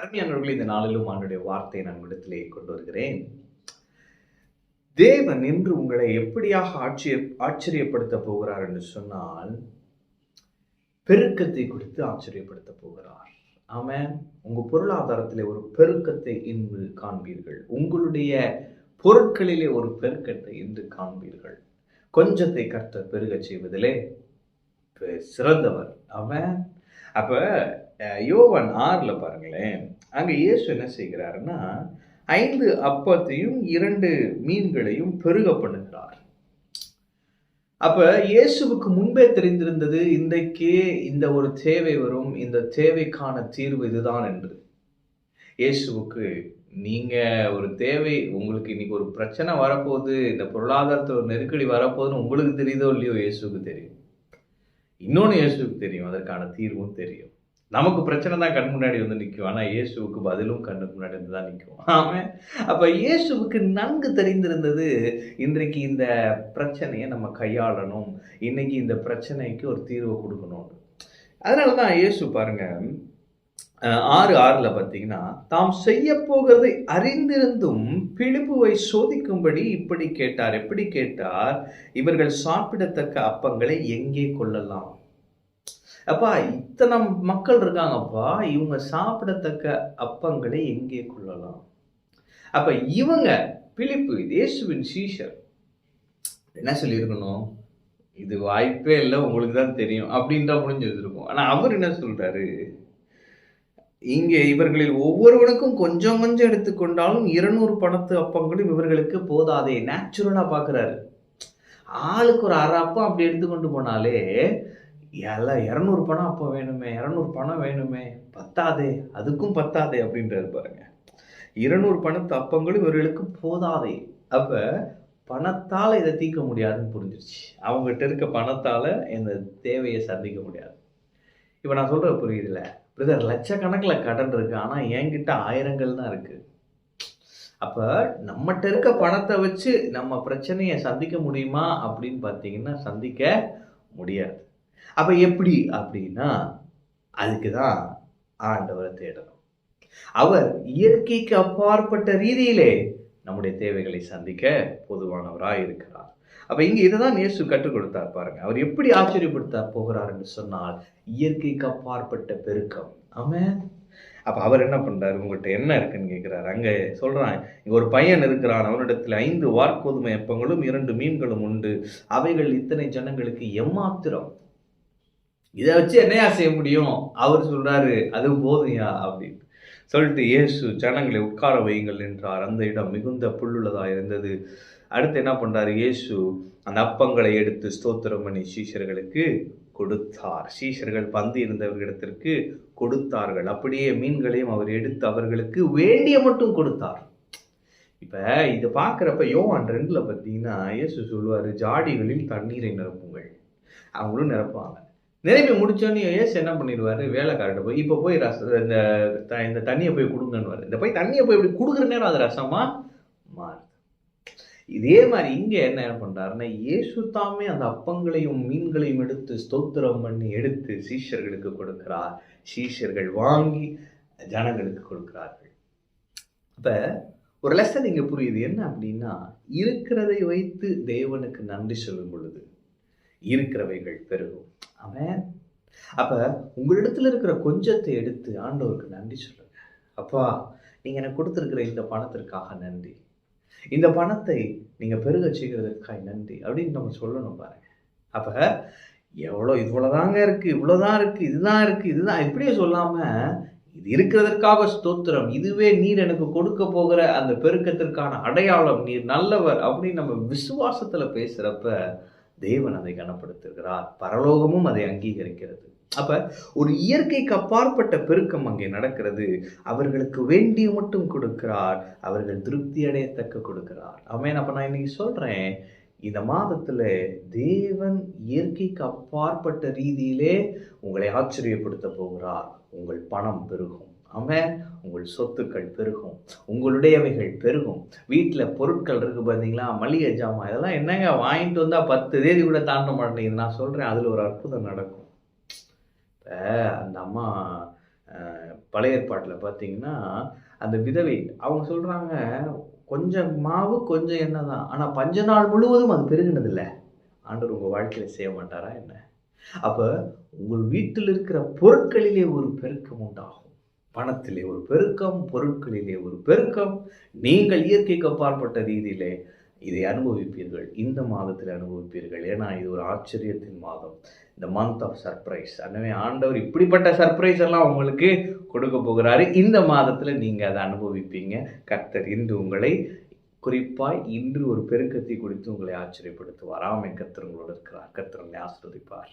அருமையானவர்கள் இந்த நாளிலும் அவனுடைய வார்த்தையை நான் இடத்திலே கொண்டு வருகிறேன். தேவன் இன்று உங்களை எப்படியாக ஆட்சிய ஆச்சரியப்படுத்த போகிறார் என்று சொன்னால் பெருக்கத்தை கொடுத்து ஆச்சரியப்படுத்த போகிறார். ஆமாம் உங்கள் பொருளாதாரத்திலே ஒரு பெருக்கத்தை இன்று காண்பீர்கள். உங்களுடைய பொருட்களிலே ஒரு பெருக்கத்தை இன்று காண்பீர்கள். கொஞ்சத்தை கர்த்தர் பெருகச் செய்வதிலே பெ- சிறந்தவர். அவன் அப்ப யோவன் ஆறில் பாருங்களேன். அங்கே இயேசு என்ன செய்கிறாருன்னா ஐந்து அப்பத்தையும் இரண்டு மீன்களையும் பெருக பண்ணுகிறார். அப்போ இயேசுவுக்கு முன்பே தெரிந்திருந்தது இன்றைக்கே இந்த ஒரு தேவை வரும் இந்த தேவைக்கான தீர்வு இதுதான் என்று. இயேசுவுக்கு நீங்கள் ஒரு தேவை உங்களுக்கு இன்னைக்கு ஒரு பிரச்சனை வரப்போகுது இந்த பொருளாதாரத்தில் ஒரு நெருக்கடி வரப்போகுதுன்னு உங்களுக்கு தெரியுதோ இல்லையோ இயேசுவுக்கு தெரியும். இன்னொன்று இயேசுவுக்கு தெரியும் அதற்கான தீர்வும் தெரியும். நமக்கு பிரச்சனை தான் கண் முன்னாடி வந்து நிற்கும். ஆனால் இயேசுவுக்கு பதிலும் கண்ணுக்கு முன்னாடி வந்து தான் நிற்கும். ஆமாம் அப்போ இயேசுவுக்கு நன்கு தெரிந்திருந்தது இன்றைக்கு இந்த பிரச்சனையை நம்ம கையாளணும். இன்னைக்கு இந்த பிரச்சனைக்கு ஒரு தீர்வை கொடுக்கணும். அதனால தான் இயேசு பாருங்க ஆறு ஆறில் பார்த்தீங்கன்னா தாம் செய்ய போகிறதை அறிந்திருந்தும் பிழிப்புவை சோதிக்கும்படி இப்படி கேட்டார். எப்படி கேட்டார்? இவர்கள் சாப்பிடத்தக்க அப்பங்களை எங்கே கொள்ளலாம்? அப்பா இத்தனை மக்கள் இருக்காங்கப்பா இவங்க சாப்பிடத்தக்க அப்பங்களை எங்கே கொள்ளலாம்? அப்ப இவங்க பிலிப்பு இயேசுவின் சீஷர். என்ன சொல்லியிருக்கணும்? இது வாய்ப்பே இல்லை உங்களுக்கு தான் தெரியும் அப்படின்றா முடிஞ்சு வச்சிருக்கோம் ஆனா அவர் என்ன சொல்றாரு? இங்கே இவர்களில் ஒவ்வொருவனுக்கும் கொஞ்சம் கொஞ்சம் எடுத்துக்கொண்டாலும் இருநூறு பணத்து அப்பங்களும் இவர்களுக்கு போதாதே நேச்சுரலாக பார்க்குறாரு ஆளுக்கு ஒரு அரை அப்பம் அப்படி எடுத்துக்கொண்டு போனாலே எல்லாம் இரநூறு பணம் அப்போ வேணுமே இரநூறு பணம் வேணுமே பத்தாதே அதுக்கும் பத்தாதே அப்படின்றாரு பாருங்க. இருநூறு பணத்து அப்பங்களும் இவர்களுக்கு போதாதே. அப்போ பணத்தால் இதை தீர்க்க முடியாதுன்னு புரிஞ்சிருச்சு. அவங்ககிட்ட இருக்க பணத்தால் இந்த தேவையை சந்திக்க முடியாது. இப்போ நான் சொல்கிற புரியுதுல பிரதர் லட்சக்கணக்கில் கடன் இருக்குது ஆனால் என்கிட்ட ஆயிரங்கள் தான் இருக்குது அப்போ நம்மகிட்ட இருக்க பணத்தை வச்சு நம்ம பிரச்சனையை சந்திக்க முடியுமா அப்படின்னு பார்த்தீங்கன்னா சந்திக்க முடியாது. அப்போ எப்படி அப்படின்னா அதுக்கு தான் ஆண்டவரை தேடணும். அவர் இயற்கைக்கு அப்பாற்பட்ட ரீதியிலே நம்முடைய தேவைகளை சந்திக்க பொதுவானவராக இருக்கிறார். அப்ப இங்க இதுதான் இயேசு கற்றுக் கொடுத்தார் பாருங்க. அவர் எப்படி ஆச்சரியப்படுத்த போகிறார் என்று சொன்னால் இயற்கைக்கு அப்பாற்பட்ட பெருக்கம். ஆமே அப்ப அவர் என்ன பண்றாரு? உங்கள்கிட்ட என்ன இருக்குன்னு கேட்கிறாரு. அங்க சொல்றான் இங்க ஒரு பையன் இருக்கிறான். அவனிடத்தில் ஐந்து வார்கோதுமை எப்பங்களும் இரண்டு மீன்களும் உண்டு. அவைகள் இத்தனை ஜனங்களுக்கு எம்மாத்திரம்? இதை வச்சு என்னையா செய்ய முடியும்? அவர் சொல்கிறாரு அது போதும்யா அப்படின்னு. சொல்லிட்டு இயேசு ஜனங்களை உட்கார வையுங்கள் என்றார். அந்த இடம் மிகுந்த புல்லுள்ளதாக இருந்தது. அடுத்து என்ன பண்ணுறாரு இயேசு அந்த அப்பங்களை எடுத்து ஸ்தோத்திரம் பண்ணி சீஷர்களுக்கு கொடுத்தார். சீஷர்கள் பந்து இருந்தவர்களிடத்திற்கு கொடுத்தார்கள். அப்படியே மீன்களையும் அவர் எடுத்து அவர்களுக்கு வேண்டிய மட்டும் கொடுத்தார். இப்போ இதை பார்க்குறப்ப யோவான் ரெண்டில் பார்த்தீங்கன்னா இயேசு சொல்லுவார் ஜாடிகளில் தண்ணீரை நிரப்புங்கள். அவங்களும் நிரப்புவாங்க. நிரம்பி முடிச்சோன்னு ஏசு என்ன பண்ணிடுவாரு? வேலைக்காரர்கிட்ட போய் இப்போ போய் ரச இந்த த- இந்த தண்ணியை போய் கொடுங்கன்னு இந்த போய் தண்ணியை போய் இப்படி கொடுக்குற நேரம் அது ரசமா மாறுது. இதே மாதிரி இங்கே என்ன பண்றாருன்னா இயேசு தாமே அந்த அப்பங்களையும் மீன்களையும் எடுத்து ஸ்தோத்திரம் பண்ணி எடுத்து சீஷர்களுக்கு கொடுக்கிறார். சீஷர்கள் வாங்கி ஜனங்களுக்கு கொடுக்கிறார்கள். அப்ப ஒரு லெசன் இங்க புரியுது. என்ன அப்படின்னா இருக்கிறதை வைத்து தேவனுக்கு நன்றி சொல்லும் பொழுது இருக்கிறவைகள் பெருகும். அவன். அப்போ உங்களிடத்தில் இருக்கிற கொஞ்சத்தை எடுத்து ஆண்டவருக்கு நன்றி சொல்லுங்க. அப்பா நீங்கள் எனக்கு கொடுத்துருக்கிற இந்த பணத்திற்காக நன்றி. இந்த பணத்தை நீங்கள் பெருக செய்கிறதற்காக நன்றி அப்படின்னு நம்ம சொல்லணும் பாருங்க. அப்போ எவ்வளோ இவ்வளோதாங்க இருக்குது இவ்வளோதான் இருக்குது இதுதான் இருக்குது இதுதான். இப்படியே சொல்லாமல் இது இருக்கிறதற்காக ஸ்தோத்திரம். இதுவே நீர் எனக்கு கொடுக்க போகிற அந்த பெருக்கத்திற்கான அடையாளம். நீர் நல்லவர் அப்படின்னு நம்ம விசுவாசத்தில் பேசுகிறப்ப தேவன் அதை கனப்படுத்துகிறார். பரலோகமும் அதை அங்கீகரிக்கிறது. அப்ப ஒரு இயற்கைக்கு அப்பாற்பட்ட பெருக்கம் அங்கே நடக்கிறது. அவர்களுக்கு வேண்டிய மட்டும் கொடுக்கிறார். அவர்கள் திருப்தி அடையத்தக்க கொடுக்கிறார். அவன் அப்ப நான் இன்னைக்கு சொல்றேன் இந்த மாதத்துல தேவன் இயற்கைக்கு அப்பாற்பட்ட ரீதியிலே உங்களை ஆச்சரியப்படுத்த போகிறார். உங்கள் பணம் பெருகும். அவன் உங்கள் சொத்துக்கள் பெருகும். உங்களுடையவைகள் பெருகும். வீட்டில் பொருட்கள் இருக்குது பார்த்தீங்களா மளிகை ஜாமான். இதெல்லாம் என்னங்க? வாங்கிட்டு வந்தால் பத்து தேதி கூட தாண்ட மாட்டேங்குது. நான் சொல்கிறேன் அதில் ஒரு அற்புதம் நடக்கும். இப்போ அந்த அம்மா பழைய ஏற்பாட்டில் பார்த்தீங்கன்னா அந்த விதவை அவங்க சொல்கிறாங்க கொஞ்சம் மாவு கொஞ்சம் என்ன தான். ஆனால் பஞ்ச நாள் முழுவதும் அது பெருகினதில்லை. ஆண்டவர் உங்கள் வாழ்க்கையில் செய்ய மாட்டாரா என்ன? அப்போ உங்கள் வீட்டில் இருக்கிற பொருட்களிலே ஒரு பெருக்கம் உண்டாகும். பணத்திலே ஒரு பெருக்கம் பொருட்களிலே ஒரு பெருக்கம். நீங்கள் இயற்கைக்கு அப்பாற்பட்ட ரீதியிலே இதை அனுபவிப்பீர்கள். இந்த மாதத்தில் அனுபவிப்பீர்கள். ஏன்னா இது ஒரு ஆச்சரியத்தின் மாதம். இந்த மந்த் ஆஃப் சர்ப்ரைஸ் எனவே ஆண்டவர் இப்படிப்பட்ட சர்ப்ரைஸ் எல்லாம் உங்களுக்கு கொடுக்க போகிறாரு. இந்த மாதத்தில் நீங்கள் அதை அனுபவிப்பீங்க. கர்த்தர் இன்று உங்களை குறிப்பாய் இன்று ஒரு பெருக்கத்தை குறித்து உங்களை ஆச்சரியப்படுத்துவார். ஆமை கத்திரங்களோடு இருக்கிறார். கத்திரங்களை ஆஸ்ரதிப்பார்